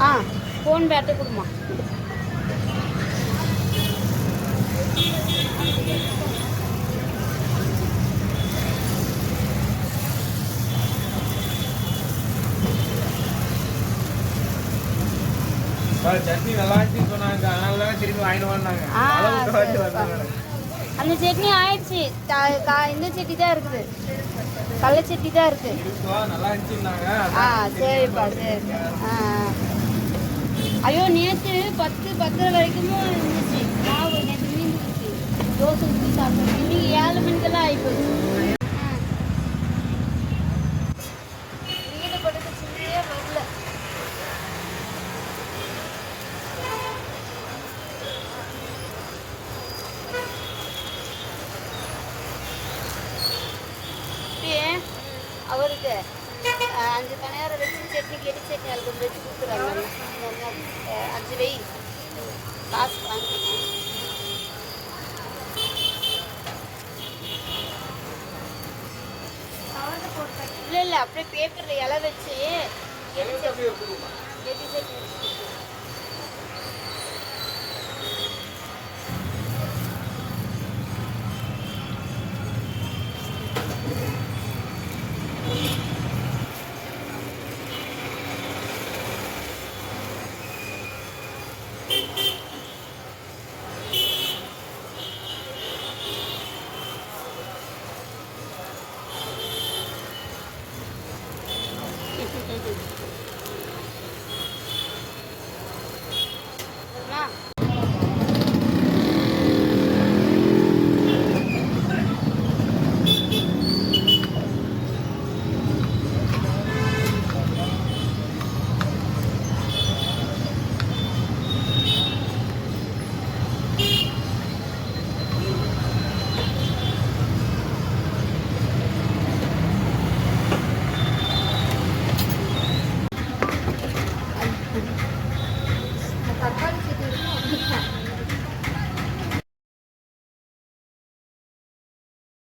ஆ phone பேட்டை கொடுமா சட்னி நல்லா இருந்துச்சுன்னு சொன்னாங்க. அதனால தான் திரும்பி வாங்கிட்டு வந்தாங்க. அந்த சட்னி ஆயிடுச்சு. கா- இந்த சட்னி தான் இருக்குது. கடல சட்னி தான் இருக்குது ஆ சரிப்பா சரி. ஆ ஆ. ஐயோ நேற்று பத்து பத்தரை வரைக்கும் இருந்துச்சு. மாவு நேற்று இருந்துச்சு தோசை ஊற்றி சாப்பிட்டோம் இன்னைக்கு ஏழு மணிக்கெல்லாம் ஆகிப்போச்சு அவருக்கு அஞ்சு பணியாரம் வச்சு சட்னி கெட்டி சட்னி அது கொஞ்சம் வச்சு கொடுக்குறாங்க. அஹ், அஞ்சு வெய் காசு வாங்கிக்கணும் இல்லை இல்லை அப்படியே பேப்பரில் இலை வச்சு கெட்டி சட்னி கெட்டி சட்னி